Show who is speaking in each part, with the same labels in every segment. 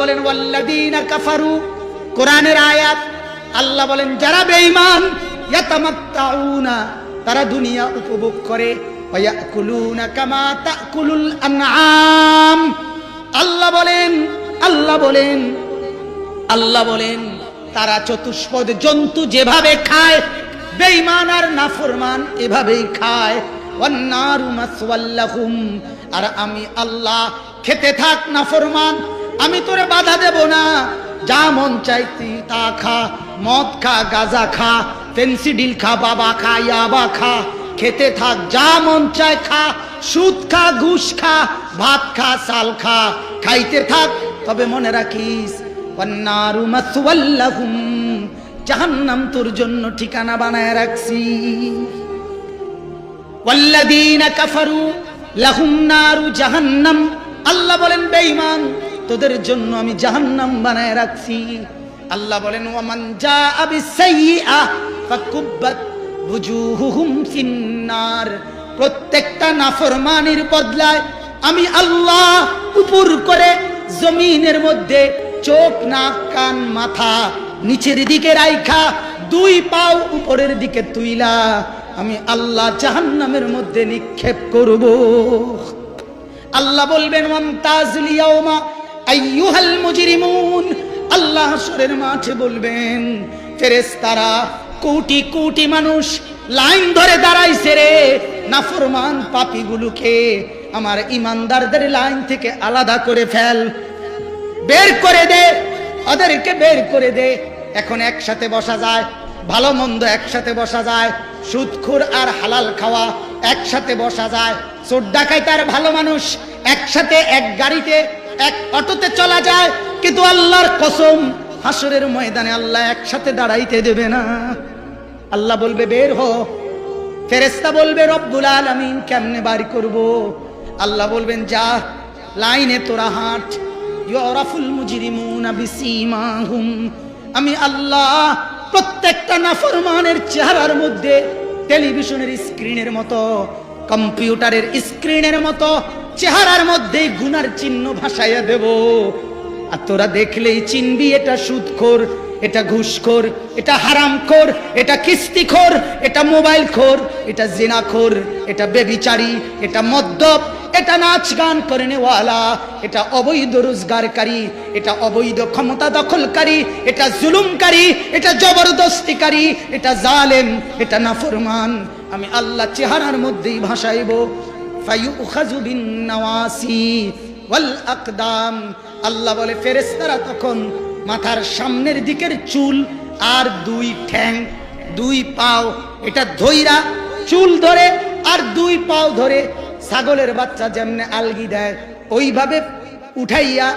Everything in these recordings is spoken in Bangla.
Speaker 1: বলেন, ওয়াল্লাযীনা কাফারু কোরআনের আয়াত, আল্লাহ বলেন, যারা বেঈমান, ইয়াতামাত্তাউনা তারা দুনিয়া উপভোগ করে। ওয়ায়াকুলুনা কামা তাকুলুল আনআম আল্লাহ বলেন আল্লাহ বলেন আল্লাহ বলেন, তারা চতুষ্পদ জন্তু যেভাবে খায়, বেঈমান আর নাফরমান এভাবেই খায়। ওয়ান্নারু মাসওয়াল্লাহুম আর আমি আল্লাহ, খেতে থাক নাফরমান আমি তোরে বাধা দেব না। যা মন চাইতি তা খা। মদ খা, গাজা খা। ফেন্সিডিল খা, বাবা খা, ইয়াবা খা। খেতে থাক, যা মন চায় খা। সুদ খা, ঘুষ খা, ভাত খা সাল খা। খাইতে থাক, তবে মনে রাখিস জাহান্নাম তোর জন্য ঠিকানা বানায় রাখছি। ওয়াল্লাযীনা কাফারু, লাহুম নারু জাহান্নাম। আল্লাহ বলেন, বেঈমান তোদের জন্য আমি জাহান্নাম বানায় রাখছি। আল্লাহ বলেন, ওয়ামান জাআ বিসাইয়্যা ফাকুব্বাত বুজুহুহুম ফিন্নার। প্রত্যেকটা নাফরমানির বদলায় আমি আল্লাহ উপর করে জমিনের মধ্যে চোখ, নাক, কান, মাথা নিচের দিকে রাইখা, দুই পাও উপরের দিকে তুইলা। আমি আল্লাহ জাহান্নামের মধ্যে নিক্ষেপ করব। আল্লাহ বলবেন, ওয়ামতাজুল ইয়াউমা আইয়ুহাল মুজরিমুন। আল্লাহ হাসরের মাঠে বলবেন, ফেরেশতারা কোটি কোটি মানুষ লাইন ধরে দাঁড়াইছে রে। নাফরমান পাপীগুলোকে আমার ইমানদারদের লাইন থেকে আলাদা করে ফেল। বের করে দে, ওদেরকে বের করে দে। এখন একসাথে বসা যায়, ভালো মন্দ একসাথে বসা যায়। সুদখুর আর হালাল খাওয়া একসাথে বসা যায়। চোর ডাকাই তার ভালো মানুষ একসাথে এক গাড়িতে এক অটোতে চলা যায়, কিন্তু আল্লাহর কসম হাসরের ময়দানে আল্লাহ একসাথে দাঁড়াইতে দেবে না। আল্লাহ বলবে, বের হো ফেরেস্তা বলবে, রব্বুল আলামিন, কেমনে বাড়ি করব? আল্লাহ বলবেন, যা, লাইনে তোরা হাঁট। ইউরাফুল মুজরিমুনা বিসীমাহুম। আমি আল্লাহ প্রত্যেকটা নাফরমানের চেহারার মধ্যে টেলিভিশনের স্ক্রিনের মতো, কম্পিউটারের স্ক্রিনের মতো চেহারার মধ্যে গুনার চিহ্ন ভাসাইয়া দেব। আর তোরা দেখলেই চিনবি এটা সুদখোর, এটা ঘুষখোর, এটা হারামখোর, এটা কিস্তিখোর, এটা মোবাইল খোর এটা জিনাখোর, এটা বেবিচারি, এটা মদ্যপ, এটা নাচ গান করে নেওয়ালা, এটা অবৈধ রোজগারকারী, এটা অবৈধ ক্ষমতা দখলকারী, এটা জুলুমকারী, এটা জবরদস্তিকারী, এটা জালেম, এটা নাফরমান। আমি আল্লাহ চেহারার মধ্যেই ভাসাইব। আকদাম আল্লাহ বলে, ফেরেশতারা তখন মাথার সামনের দিকের চুল আর দুই ঠ্যাং, দুই পাও, এটা ধইরা চুল ধরে আর দুই পাও ধরে ছাগলের বাচ্চা যেমনে আলগি দেয়, ওইভাবে উঠাইয়া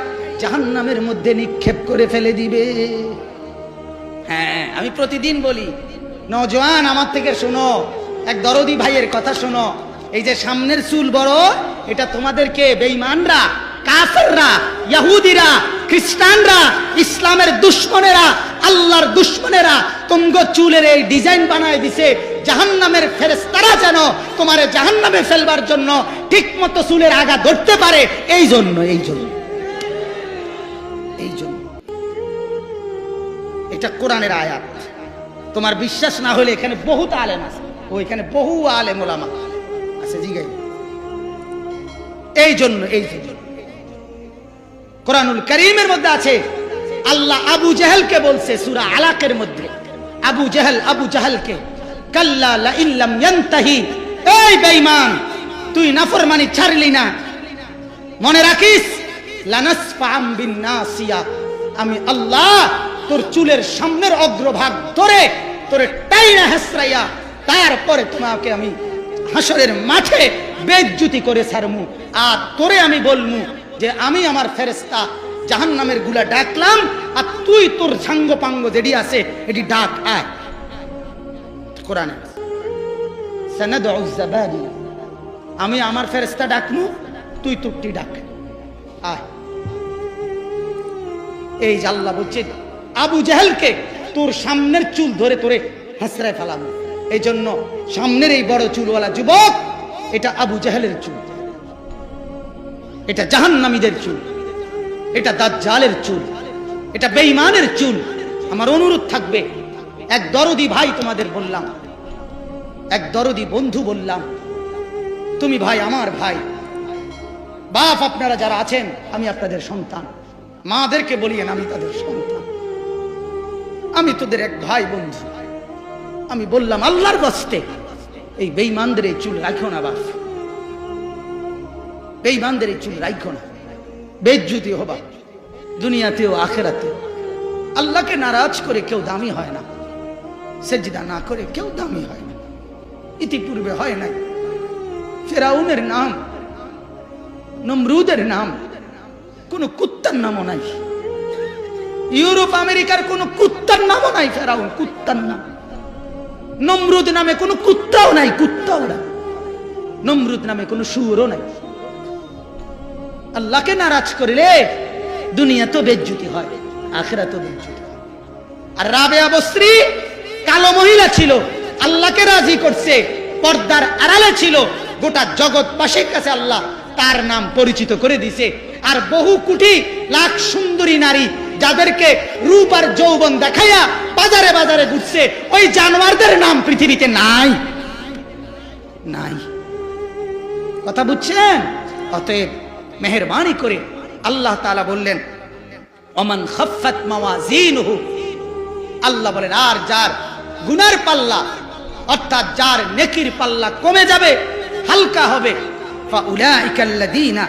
Speaker 1: জাহান্নামের মধ্যে নিক্ষেপ করে ফেলে দিবে। হ্যাঁ আমি প্রতিদিন বলি, নজওয়ান, আমার থেকে শোনো, এক দরদি ভাইয়ের কথা শোনো। এই যে সামনের চুল বড়, এটা তোমাদেরকে বেঈমানরা, কাফেররা ইহুদিরা খ্রিস্টানরা, ইসলামের দুশ্মনেরা, আল্লাহর দুশ্মনেরা তুঙ্গ চুলের এই ডিজাইন বানায় দিছে। জাহান্নামের ফেরেশতারা যেন তোমারে জাহান্নামে ফেলবার জন্য ঠিক মতো চুলের আগা ধরতে পারে, এই জন্য এই জন্য। এই জন্য। এটা কোরআনের আয়াত। তোমার বিশ্বাস না হলে এখানে বহুত আলেম আছে। ও এখানে বহু আলেম ওলামা। আছে, জিগাই। এই জন্য, এই কোরআনুল করিমের মধ্যে আছে, আল্লাহ আবু জাহেলকে বলছে সূরা আলাকের মধ্যে। আবু জাহেল, আবু জাহেলকে তুই নাফরমানি ছাড়লি না। মনে রাখিস আমি আল্লাহ তোর চুলের সামনের অগ্রভাগ ধরে তোরে টাইনা হেসরাইয়া, তারপরে তোমাকে আমি হাসরের মাঠে বেজ্জুতি করে ছাড়মু। আর তোরে আমি বলমু যে আমি আমার ফেরেস্তা জাহান নামেরগুলা ডাকলাম, আর তুই তোর সাঙ্গ পাঙ্গ যেটি আছে এটি ডাক, আয়। কোরআনে। আমি আমার ফেরেস্তা ডাকমু, তুই তোরটি ডাক। এই আল্লাহ বলছে, আবু জাহেলকে তোর সামনের চুল ধরে তোরে হাসরায় ফেলাম এই জন্য সামনের এই বড় চুলওয়ালা যুবক, এটা আবু জাহেলের চুল। এটা জাহান্নামীদের চুল। এটা দাজ্জালের চুল। এটা বেঈমানের চুল। আমার অনুরোধ থাকবে, এক দরদি ভাই তোমাদের বললাম, এক দরদি বন্ধু বললাম, তুমি ভাই আমার ভাই। বাপ আপনারা যারা আছেন, আমি আপনাদের সন্তান। মাদেরকে বলিয়েন আমি তাদের সন্তান। আমি তোদের এক ভাই বন্ধু। আমি বললাম, আল্লাহর কষ্টে। এই বেঈমানদের এই চুল রাখো না, বাপ। বেঈমানদের এই চুল রাখো না। বেজ্জুতি হবা। দুনিয়াতেও আখেরাতেও আল্লাহকে নারাজ করে কেউ দামি হয় না। সেজদা না করে কেউ দামি হয় না। ইতিপূর্বে হয় নাই। ফেরাউনের নাম, নমরুদের নাম, কোন কুত্তার নামও নাই। ইউরোপ, আমেরিকার কোন কুত্তার নামও নাই, ফেরাউন, কুত্তার নাম। নমরুদ নামে কোনো কুত্তাও নাই কুত্তাও নাই। নমরুদ নামে কোনো সুরও নাই। আল্লাহকে নারাজ করিলে দুনিয়া তো বেজ্জুতি হয়, আখেরা তো বেজ্জুতি আর রাবে অবশ্রী কালো মহিলা ছিল, আল্লাহকে রাজি করছে, পর্দার আড়ালে ছিল, গোটা জগৎ জগৎবাসীর কাছে আল্লাহ তার নাম পরিচিত করে দিছে। আর বহু কোটি লাখ সুন্দরী নারী যাদেরকে রূপ আর যৌবন দেখাইয়া বাজারে বাজারে ঘুরছে, ওই জানোয়ারদের নাম পৃথিবীতে নাই। নাই। কথা বুঝছেন? অতএব মেহরবানি করে আল্লাহ তালা বললেন অমান খফাত মাওয়াজিনহু আল্লাহ বলেন, আর যার গুনার পাল্লা, অর্থাৎ যার নেকির পাল্লা কমে যাবে, হালকা হবে। ফাউলাইকাল্লাযীনা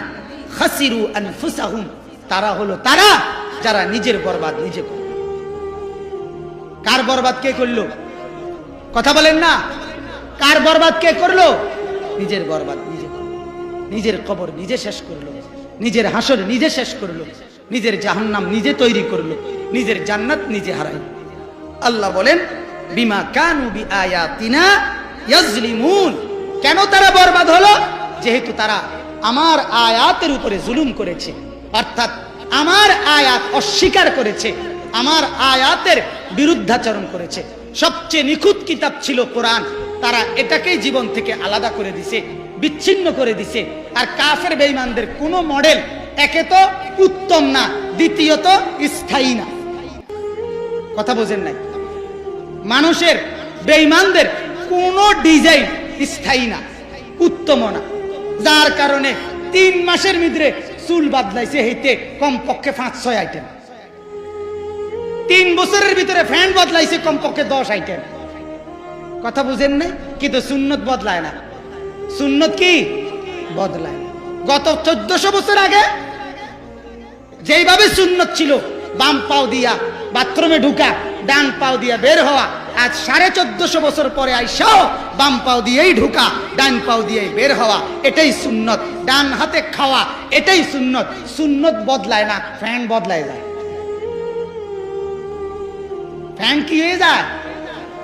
Speaker 1: খাসিরু আনফুসাহুম। তারা হলো তারা। যারা নিজের বরবাদ নিজে করল। কার বরবাদ কে করল? কথা বলেন না। কার বরবাদ কে করল? নিজের বরবাদ নিজে করল। নিজের কবর নিজে শেষ করল। নিজের হাসর নিজে শেষ করল। নিজের জাহান্নাম নিজে তৈরি করল। নিজের জান্নাত নিজে হারাই। আল্লাহ বলেন, বিমা কানু বি আয়াতিনা ইয়াজলিমুন। কেন তারা বরবাদ হলো? যেহেতু তারা আমার আয়াতের উপরে জুলুম করেছে। অর্থাৎ আমার আয়াত অস্বীকার করেছে। আমার আয়াতের বিরুদ্ধাচরণ করেছে। সবচেয়ে নিখুঁত কিতাব ছিল কোরআন। তারা এটাকেই জীবন থেকে আলাদা করে দিছে, বিচ্ছিন্ন করে দিছে। আর কাফের বেইমানদের কোনো মডেল একে তো উত্তম না, দ্বিতীয়ত স্থায়ী না। কথা বোঝেন নাই? মানুষের বেইমানদের কোনো ডিজাইন স্থায়ী না উত্তম না। যার কারণে তিন মাসের ভিতরে চুল বাদলাইছে, হইতে কমপক্ষে পাঁচ ছয় আইটেম তিন বছরের ভিতরে ফ্যান বদলাইছে, কমপক্ষে দশ আইটেম কথা বুঝেন নাই কিন্তু সুন্নত বদলায় না। সুন্নত কি? বদলায় না। গত চোদ্দশো বছর আগে যেইভাবে সুন্নত ছিল, বাম পাও দিয়া, বাথরুমে ঢুকা, ডান পাও দিয়া বের হওয়া আজ সাড়ে চোদ্দশো বছর পরে আইসাও বাম পাও দিয়েই ঢুকা, ডান পাও দিয়েই বের হওয়া, এটাই সুন্নত। ডান হাতে খাওয়া, এটাই সুন্নত। সুন্নত বদলায় না ফ্যান বদলায় যায়। ফ্যান কি হয়ে যায়?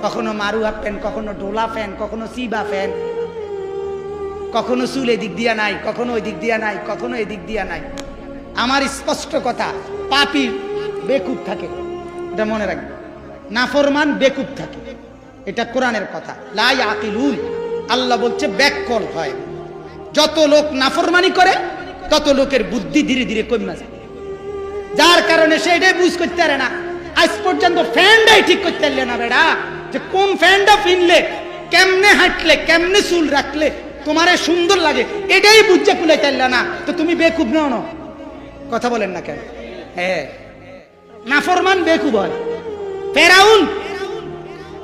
Speaker 1: কখনো মারুয়া ফ্যান, কখনো ডোলা ফ্যান, কখনো সিবা ফ্যান। কখনো চুল এদিক দিয়া নাই, কখনো ওই দিক দিয়া নাই, কখনো এদিক দিয়া নাই। আমার স্পষ্ট কথা, পাপি বেকুব থাকে। এটা মনে রাখবে। নাফরমান বেকুব থাকে। এটা কোরআনের কথা। লাই আকিলুন আল্লাহ বলছে, ব্যাককল হয়। যত লোক নাফরমানি করে, তত লোকের বুদ্ধি ধীরে ধীরে কমে যায়। যার কারণে সে এটাই বুঝ করতে পারে না। আজ পর্যন্ত ফ্যানটাই ঠিক করতে পারলে না বেড়া। যে কোন ফ্যানটা ফিনলে, কেমনে হাঁটলে, কেমনে চুল রাখলে, তোমারে সুন্দর লাগে, এটাই বুঝতে কুলাই পারলে না। তো তুমি বেকুব নাও না। কথা বলেন না কেন? হ্যাঁ। নাফরমান বেকুব হয়। ফেরাউন,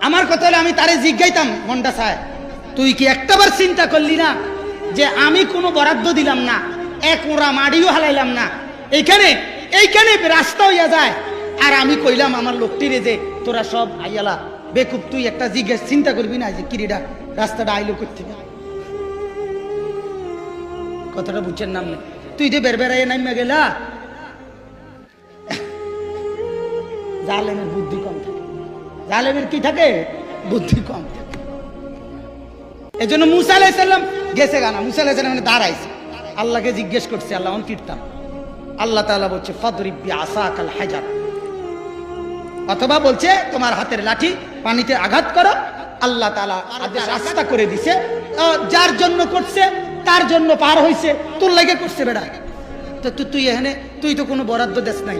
Speaker 1: আমার কথা হলে আমি তারে জিজ্ঞাইতাম, মনটা চায়, তুই কি একটাবার চিন্তা করলি না যে আমি কোনো বরাদ্দ দিলাম না, এক ওরা মাড়িও হালাইলাম না? এইখানে এইখানে রাস্তা হইয়া যায়। আর আমি কইলাম আমার লোকটি লোকটিরে যে, তোরা সব আইয়ালা, বেকুব, তুই একটা জিজ্ঞেস, চিন্তা করবি না যে কিরিডা, রাস্তাটা আইলো করতে কথাটা বুঝছেন নাম তুই যে বের বেড়াইয়ে নামে গেলা জালেমের বুদ্ধি কম থাকে। জালেমের কি থাকে? বুদ্ধি কম থাকে। এই জন্য মুসা আলাইসাল্লাম গেছে গানা মুসা আলাইসাল্লাম মানে দাঁড়াইছে। আল্লাহকে জিজ্ঞেস করছে, আল্লাহ অন কীর্তাম আল্লাহ তাআলা বলছে, ফদরিবি আসা কাল হাজার। অথবা বলছে, তোমার হাতের লাঠি পানিতে আঘাত করো। আল্লাহ আদেশ রাস্তা করে দিছে। যার জন্য করছে, তার জন্য পার হইছে। তোর লাগে করছে বেড়া। তো তুই এখানে, তুই তো কোনো বরাদ্দ দেশ নাই।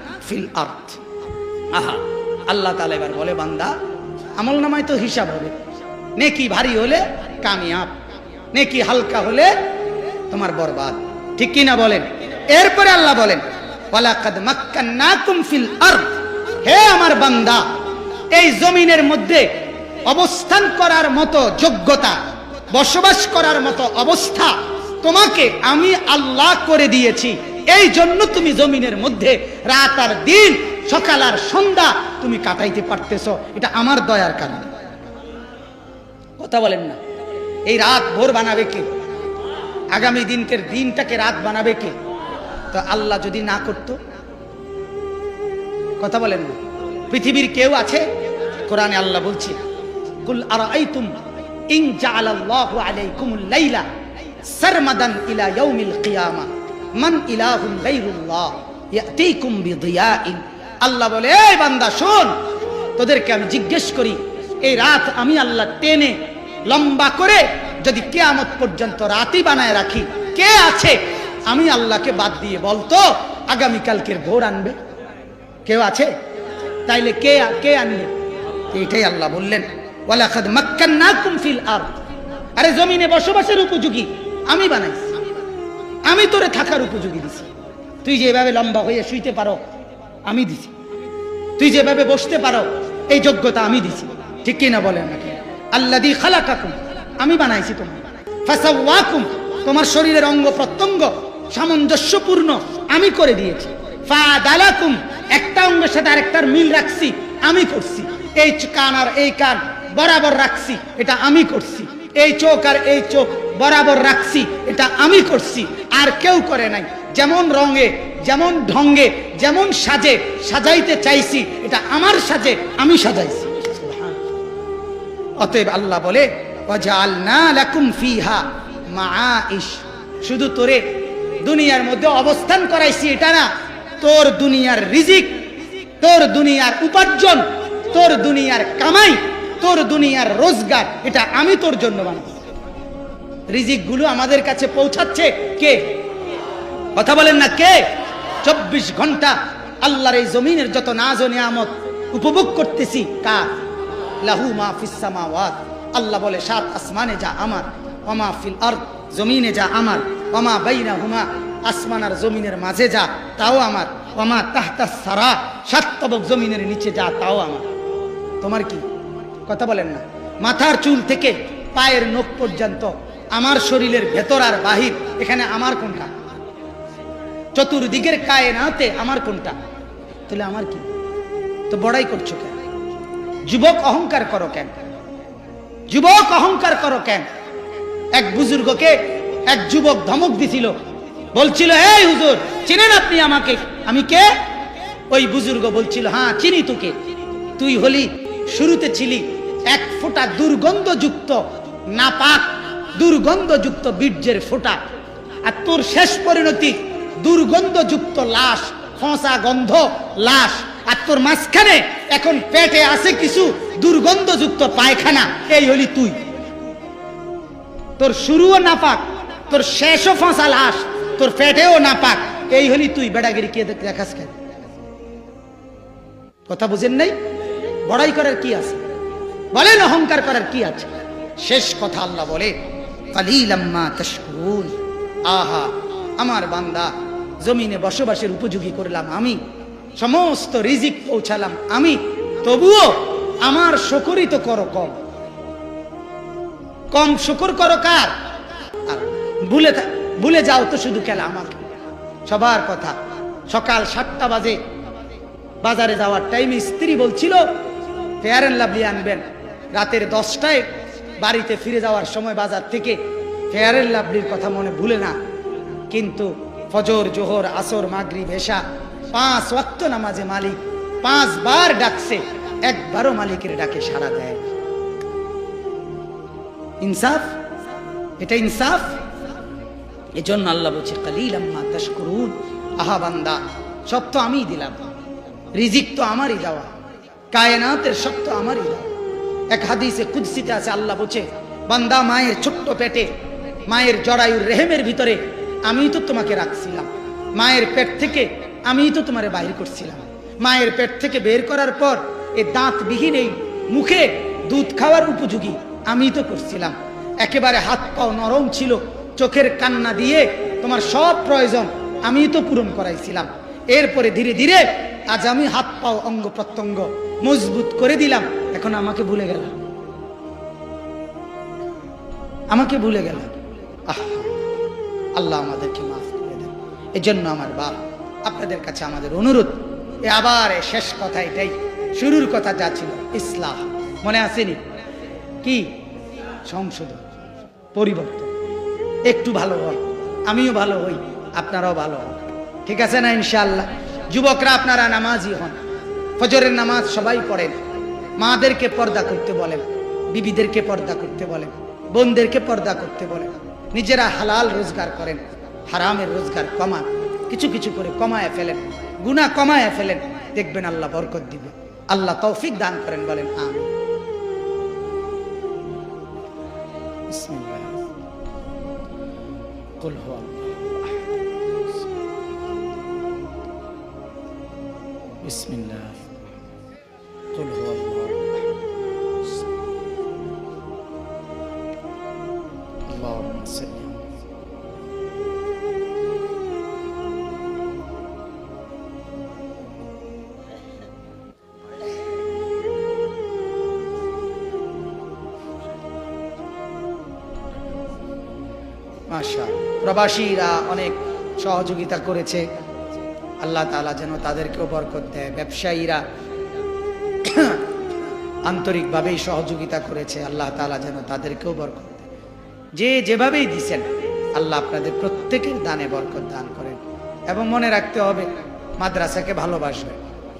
Speaker 1: ফিল আরদ। আহা, আল্লাহ তাআলা এবার বলে, বান্দা, আমল নামায় তো হিসাব হবে। নেকি ভারী হলে কামিয়াব, নেকি হালকা হলে তোমার বরবাদ। ঠিক কি না বলেন? এরপরে আল্লাহ বলেন, ওয়ালাকাদ মাক্কান্নাকুম ফিল আরদ। হে আমার বান্দা, এই জমিনের মধ্যে অবস্থান করার মতো যোগ্যতা, বসবাস করার মতো অবস্থা তোমাকে আমি আল্লাহ করে দিয়েছি। এই জন্য তুমি জমিনের মধ্যে রাত আর দিন, সকাল আর সন্ধ্যা তুমি কাটাইতে পারতেছ। এটা আমার দয়ার কারণে। কথা বলেন না। এই রাত ভোর বানাবে কে? আগামী দিনকের দিনটাকে রাত বানাবে কে? তো আল্লাহ যদি না করতো? কথা বলেন না। পৃথিবীর কেউ আছে? কোরআনে আল্লাহ বলছে, কুল আরাইতুম ইন জাআলাল্লাহু আলাইকুমুল লাইলা সারমাদান ইলা ইয়াউমিল কিয়ামা। মান ইলাহুন গায়রুল্লাহ ইয়াতিকুম বিদিয়াইন। আল্লাহ বলে, এই বান্দা, শোন, তোদেরকে আমি জিজ্ঞেস করি, এই রাত আমি আল্লাহ টেনে লম্বা করে যদি কেয়ামত পর্যন্ত রাতই বানায় রাখি, কে আছে? আমি আল্লাহকে বাদ দিয়ে বলতো আগামীকালকের ভোর আনবে। কেউ আছে? তাইলে কে কে আনলে এটাই আল্লাহ বললেন, ওয়ালাকাদ মাক্কান্নাকুম ফিল আরদ। আরে, জমিনে বসবাসের উপযোগী, আমি বানাইছি। আমি তোরে থাকার উপযোগী দিছি। তুই যেভাবে লম্বা হয়ে শুইতে পারো, আমি দিছি। তুই যেভাবে বসতে পারো, এই যোগ্যতা আমি দিছি। ঠিক কি না বলেন নাকি? আল্লাদি খালাকাকুম, আমি বানাইছি তোমার তোমার শরীরের অঙ্গ প্রত্যঙ্গ সামঞ্জস্যপূর্ণ আমি করে দিয়েছি। ফাদালাকুম, একটা অঙ্গের সাথে আরেকটার মিল রাখছি, আমি করছি। এই কান আর এই কান বরাবর রাখছি, এটা আমি করছি। এই চোখ আর এই চোখ বরাবর রাখছি, এটা আমি করছি, আর কেউ করে নাই। যেমন রঙে, যেমন ঢঙ্গে, যেমন সাজে, সাজাইতে চাইছি, এটা আমার সাজে, আমি সাজাইছি। অতএব আল্লাহ বলে শুধু তোরে দুনিয়ার মধ্যে অবস্থান করাইছি, এটা না। তোর দুনিয়ার রিজিক, তোর দুনিয়ার উপার্জন, তোর দুনিয়ার কামাই তোর দুনিয়ার রোজগার, এটা আমি তোর জন্য বানাবো। রিজিকগুলো আমাদের কাছে পৌঁছাচ্ছে কে? কথা বলেন না কে? চব্বিশ ঘণ্টা আল্লাহর এই জমিনের যত নাজ ও নিয়ামত উপভোগ করতেছি, কার? লাহু মা ফিস সামাওয়াত। আল্লাহ বলে, সাত আসমানে যা আমার ওমা ফিল আরদ, জমিনে যা আমার ওমা বাইনা হুমা আসমান আর জমিনের মাঝে যা, তাও আমার ওমা তাহতা সারা। সাত তবক জমিনের নিচে যা, তাও আমার। তোমার কি? কথা বলেন না। মাথার চুল থেকে পায়ের নখ পর্যন্ত আমার শরীরের ভেতর আর বাহির এখানে আমার কোনটা? চতুর্দিকের কায়নাতে আমার কোনটা? তাহলে আমার কি? তো বড়াই করছ কেন? যুবক অহংকার করো কেন? যুবক অহংকার করো কেন? এক বুজুর্গকে এক যুবক ধমক দিছিল। বলছিল, এই হুজুর, চিনেন আপনি আমাকে? আমি কে? ওই বুজুর্গ বলছিল হ্যাঁ চিনি তোকে। তুই হলি, শুরুতে ছিলি এক ফোঁটা দুর্গন্ধযুক্ত নাপাক, দুর্গন্ধযুক্ত বীর্যের ফোঁটা। আর তোর শেষ পরিণতি, দুর্গন্ধযুক্ত লাশ ফসা গন্ধ, লাশ। আর তোর মাঝখানে এখন পেটে আছে কিছু দুর্গন্ধযুক্ত পায়খানা, এই হলি তুই। তোর শুরুও নাপাক, তোর শেষও ফাঁসা লাশ, তোর পেটেও নাপাক, এই হলি তুই। বেড়াগিরি কে দেখ- দেখাস কথা বুঝেন নাই? বড়াই করার কি আছে? বলেন অহংকার করার কি আছে? শেষ কথা আল্লাহ বলে আহা, আমার বান্দা, জমিনে বসবাসের উপযোগী করলাম আমি, সমস্ত রিজিক পৌঁছালাম আমি, তবুও আমার শকরই তো করো কম। কম শুকর করো কার? ভুলে ভুলে যাও তো শুধু খেলা আমাকে সবার কথা, সকাল সাতটা বাজে, বাজারে যাওয়ার টাইমে স্ত্রী বলছিল, ফেয়ার অ্যান্ড লাভলি আনবেন। রাতের দশটায় বাড়িতে ফিরে যাওয়ার সময় বাজার থেকে ফেয়ার অ্যান্ড লাভলির কথা মনে ভুলে না। কিন্তু ফজর, জোহর, আসর মাগরি ভেসা পাঁচ ওয়াক্ত নামাজে মালিক পাঁচবার ডাকছে, একবারও মালিকের ডাকে সাড়া দেয়। ইনসাফ? এটা ইনসাফ? এজন্য আল্লাহ বলছে, কালিল আম্মা তাশকুরুন। আহা বান্দা, সব তো আমিই দিলাম। রিজিক তো আমারই দেওয়া। কায়নাতের সব তো আমারই দেওয়া। এক হাদিসে কুদ্সিতে আছে, আল্লাহ বলছে, বান্দা মায়ের ছোট্ট পেটে, মায়ের জরায়ুর রেহেমের ভিতরে আমিই তো তোমাকে রাখছিলাম। মায়ের পেট থেকে আমিই তো তোমারে বাহির করছিলাম। মায়ের পেট থেকে বের করার পর এ দাঁতবিহীন এই মুখে দুধ খাওয়ার উপযোগী আমিই তো করছিলাম। একেবারে হাত পাও নরম ছিল, চোখের কান্না দিয়ে তোমার সব প্রয়োজন আমিই তো পূরণ করাইছিলাম। এরপরে ধীরে ধীরে আজ আমি হাত পাও অঙ্গ প্রত্যঙ্গ মজবুত করে দিলাম। এখন আমাকে ভুলে গেল। আমাকে ভুলে গেল। আল্লাহ আমাদেরকে মাফ করে দেন। এজন্য আমার বাপ আপনাদের কাছে আমাদের অনুরোধ, এ আবার শেষ কথা এটাই, শুরুর কথা যা ছিল ইসলাম মনে আসেনি? কি? সংশোধন, পরিবর্তন। একটু ভালো হয় আমিও ভালো হই, আপনারাও ভালো হন। ঠিক আছে না ইনশাআল্লাহ? যুবকরা আপনারা নামাজই হন, ফজরের নামাজ সবাই পড়েন। মাদেরকে পর্দা করতে বলেন বিবিদেরকে পর্দা করতে বলেন বোনদেরকে পর্দা করতে বলে নিজেরা হালাল রোজগার করেন, হারামের রোজগার কমান, কিছু কিছু করে কমায় ফেলেন গুণা কমায় ফেলেন। দেখবেন আল্লাহ বরকত দিবে। আল্লাহ তৌফিক দান করেন, বলেন আমি বিসমিল্লাহ। কুল হল প্রবাসীরা অনেক সহযোগিতা করেছে। আল্লাহ তালা যেন তাদেরকেও বরকত দেয়। ব্যবসায়ীরা আন্তরিকভাবেই সহযোগিতা করেছে। আল্লাহ তালা যেন তাদেরকেও বরকত দেয়। যে যেভাবেই দিছেন, আল্লাহ আপনাদের প্রত্যেকের দানে বরকত দান করেন। এবং মনে রাখতে হবে, মাদ্রাসাকে ভালোবাসবে।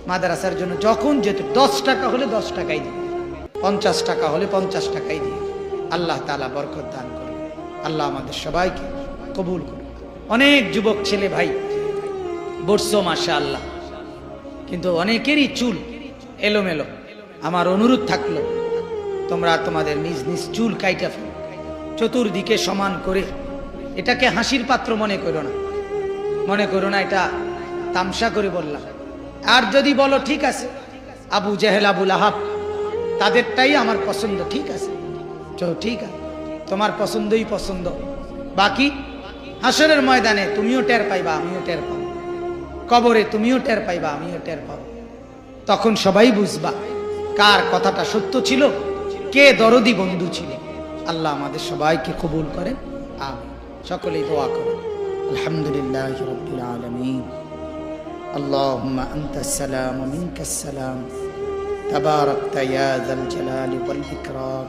Speaker 1: মাদ্রাসার জন্য যখন যেহেতু দশ টাকা হলে দশ টাকাই দিই পঞ্চাশ টাকা হলে পঞ্চাশ টাকাই দিই আল্লাহ তালা বরকত দান করেন। আল্লাহ আমাদের সবাইকে কবুল করুন। অনেক যুবক ছেলে ভাই, বসছো মাসা আল্লাহ কিন্তু অনেকেরই চুল এলোমেলো। আমার অনুরোধ থাকল, তোমরা তোমাদের নিজ নিজ চুল কাইটা ফেলো। চতুর্দিকে সমান করে এটাকে হাসির পাত্র মনে করো না। মনে করো না, এটা তামসা করে বললাম। আর যদি বলো, ঠিক আছে, আবু জেহেল, আবুল আহাব, তাদেরটাই আমার পছন্দ, ঠিক আছে? চলো ঠিক আছে। তোমার পছন্দই পছন্দ বাকি হাসরের ময়দানে তুমিও টের পাইবা আমিও টের পাবো কবরে তুমিও টের পাইবা আমিও টের পাবো তখন সবাই বুঝবা কার কথাটা সত্য ছিল কে দরদি বন্ধু ছিল আল্লাহ আমাদের সবাইকে কবুল করেন আমি সকলেই দোয়া করেন আলহামদুলিল্লাহ রবিল আলমিন اللهم أنت السلام ومنك السلام تباركت يا ذا الجلال والإكرام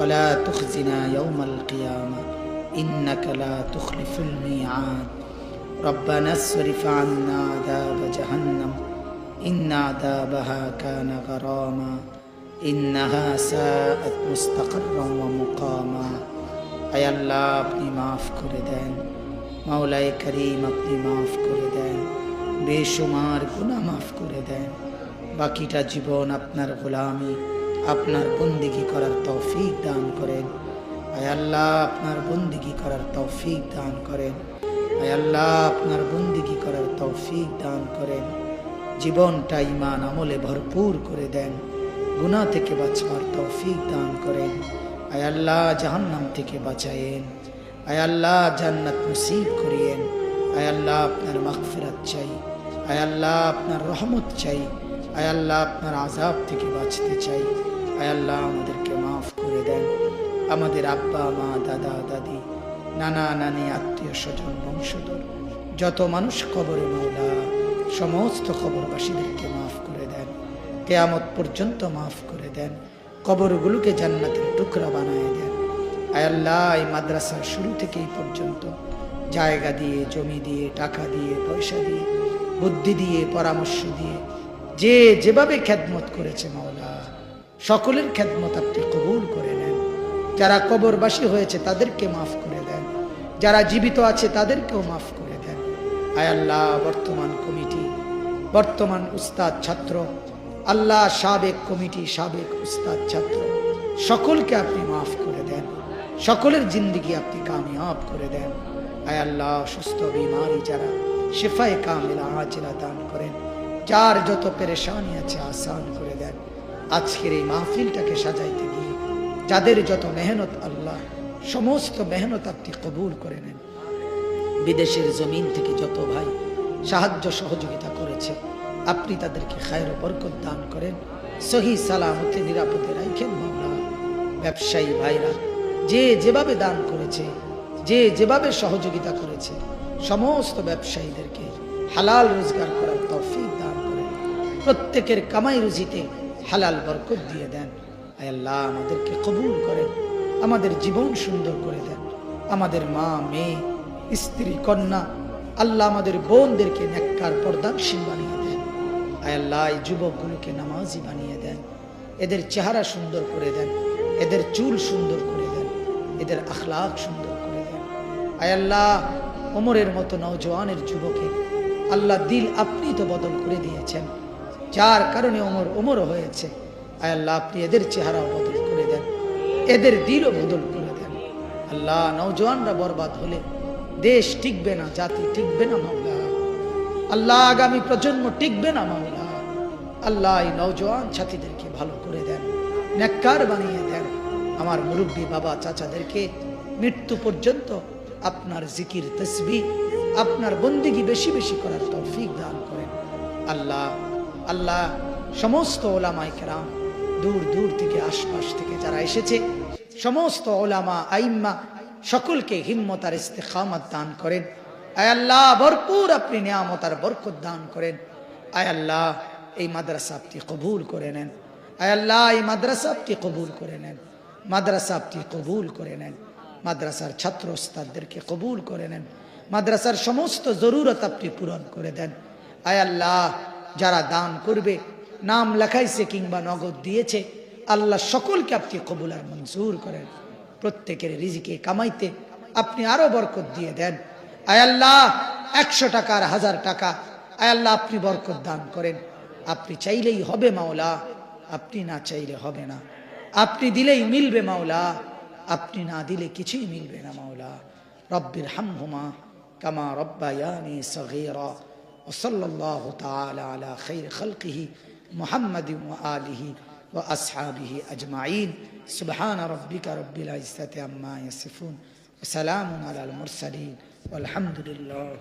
Speaker 1: ولا تخزنا يوم القيامة إنك لا تخلف الميعاد ربنا اصرف عنا عذاب جهنم إن عذابها كان غراما إنها ساءت مستقرا ومقاما أي الله আপনি মাফ করে দেন মাওলাই করিম আপনি মাফ করে দেন বেশুমার গুনাহ মাফ করে দেন বাকিটা জীবন আপনার গোলামি আপনার বন্দিগি করার তৌফিক দান করেন। আয় আল্লাহ, আপনার বন্দিগি করার তৌফিক দান করেন। আল্লাহ, আপনার বন্দিগি করার তৌফিক দান করেন। জীবনটা ইমান আমলে ভরপুর করে দেন। গুনাহ থেকে বাঁচবার তৌফিক দান করেন। আল্লাহ, জাহান্নাম থেকে বাঁচায়েন। আল্লাহ, জান্নাত নসিব করিয়েন। আল্লাহ, আপনার মাগফিরাত চাই। আল্লাহ, আপনার রহমত চাই। আয় আল্লাহ, আপনার আজাব থেকে বাঁচতে চাই। আল্লাহ, আমাদেরকে মাফ করে দেন। আমাদের আব্বা, মা, দাদা, দাদি, নানা, নানি, আত্মীয় স্বজন, বংশধর, যত মানুষ কবরে মাওলা, সমস্ত খবরবাসীদেরকে মাফ করে দেন। কেয়ামত পর্যন্ত মাফ করে দেন। কবরগুলোকে জান্নাতের টুকরা বানায় দেন। আয় আল্লাহ, এই মাদ্রাসার শুরু থেকেই পর্যন্ত জায়গা দিয়ে, জমি দিয়ে, টাকা দিয়ে, পয়সা দিয়ে, বুদ্ধি দিয়ে, পরামর্শ দিয়ে, যে যেভাবে খ্যাতমত করেছে মাওলা সকলের খ্যাতমত আপনি কবুল করে নেন। যারা কবরবাসী হয়েছে তাদেরকে মাফ করে দেন। যারা জীবিত আছে তাদেরকেও মাফ করে দেন। আয় আল্লাহ, বর্তমান কমিটি। বর্তমান উস্তাদ ছাত্র। আল্লাহ সাবেক কমিটি, সাবেক উস্তাদ ছাত্র। সকলকে আপনি মাফ করে দেন। সকলের জিন্দিগি আপনি কামিয়াব করে দেন। আয় আল্লাহ, সুস্থ বিমারি যারা শেফায় কামিলা আচিলা দান করেন। যার যত পেরেশানি আছে আসান করে আজকের এই মাহফিলটাকে সাজাইতে গিয়ে যাদের যত মেহনত আল্লাহ, সমস্ত মেহনত আপনি কবুল করে নেন। বিদেশের জমিন থেকে যত ভাই সাহায্য সহযোগিতা করেছে, আপনি তাদেরকে খায়ের বরকত দান করেন। সহি সালামতে নিরাপদে রাখেন মামলা ব্যবসায়ী ভাইরা যে যেভাবে দান করেছে, যে যেভাবে সহযোগিতা করেছে, সমস্ত ব্যবসায়ীদেরকে হালাল রোজগার করার তৌফিক দান করেন। প্রত্যেকের কামাই রুজিতে হালাল বরকত দিয়ে দেন। আল্লাহ আমাদেরকে কবুল করেন, আমাদের জীবন সুন্দর করে দেন। আমাদের মা, মেয়ে, স্ত্রী, কন্যা, আল্লাহ আমাদের বোনদেরকে নেককার পর্দানসীন বানিয়ে দেন। আল্লাহ এই যুবকগুলোকে নামাজি বানিয়ে দেন। এদের চেহারা সুন্দর করে দেন, এদের চুল সুন্দর করে দেন, এদের আখলাক সুন্দর করে দেন। আল্লাহ ওমরের মতো নওজোয়ানের যুবকের আল্লাহ দিল আপনি তো বদল করে দিয়েছেন। যার কারণে ওমর ওমর হয়েছে। আল্লাহ, আপনি এদের চেহারাও বদল করে দেন। এদের দিলও বদল করে দেন। আল্লাহ, নওজোয়ানরা বরবাদ হলে দেশ টিকবে না, জাতি টিকবে না, মাওলা। আল্লাহ, আগামী প্রজন্ম টিকবে না, মাওলা। আল্লাহ, এই নওজোয়ান ছাত্রীদেরকে ভালো করে দেন, নেককার বানিয়ে দেন। আমার মুরব্বী বাবা চাচাদেরকে মৃত্যু পর্যন্ত আপনার জিকির, তসবি, আপনার বন্দিগি বেশি বেশি করার তৌফিক দান করেন। আল্লাহ আল্লাহ, সমস্ত ওলামাই কেরাম দূর দূর থেকে, আশপাশ থেকে যারা এসেছে, সমস্ত ওলামা, আইম্মা সকলকে হিম্মত আর ইস্তেখামত দান করেন। আয় আল্লাহ, ভরপুর আপনি নিয়ামত আর বরকত দান করেন। আয় আল্লাহ, এই মাদ্রাসা আপনি কবুল করে নেন। আয় আল্লাহ, এই মাদ্রাসা আপনি কবুল করে নেন। মাদ্রাসা আপনি কবুল করে নেন। মাদ্রাসার ছাত্র ওস্তাদদেরকে কবুল করে নেন। মাদ্রাসার সমস্ত জরুরত আপনি পূরণ করে দেন। আয় আল্লাহ যারা দান করবে, নাম লেখাইছে কিংবা নগদ দিয়েছে, আল্লাহ সকলকে আপনি কবুল আর মঞ্জুর করেন। প্রত্যেকের রিজিকে কামাইতে আপনি আরও বরকত দিয়ে দেন। আয় আল্লাহ, একশো টাকার হাজার টাকা, আয় আল্লাহ, আপনি বরকত দান করেন। আপনি চাইলেই হবে মাওলা, আপনি না চাইলে হবে না। আপনি দিলেই মিলবে মাওলা, আপনি না দিলে কিছুই মিলবে না মাওলা। রব্বির হামহুমা, কামা রব্বা রব্বায়ানি সগীরা। وصلى الله تعالى على خير خلقه محمد وآله وأصحابه أجمعين. سبحان ربك رب العزة عما يصفون وسلام على المرسلين والحمد لله.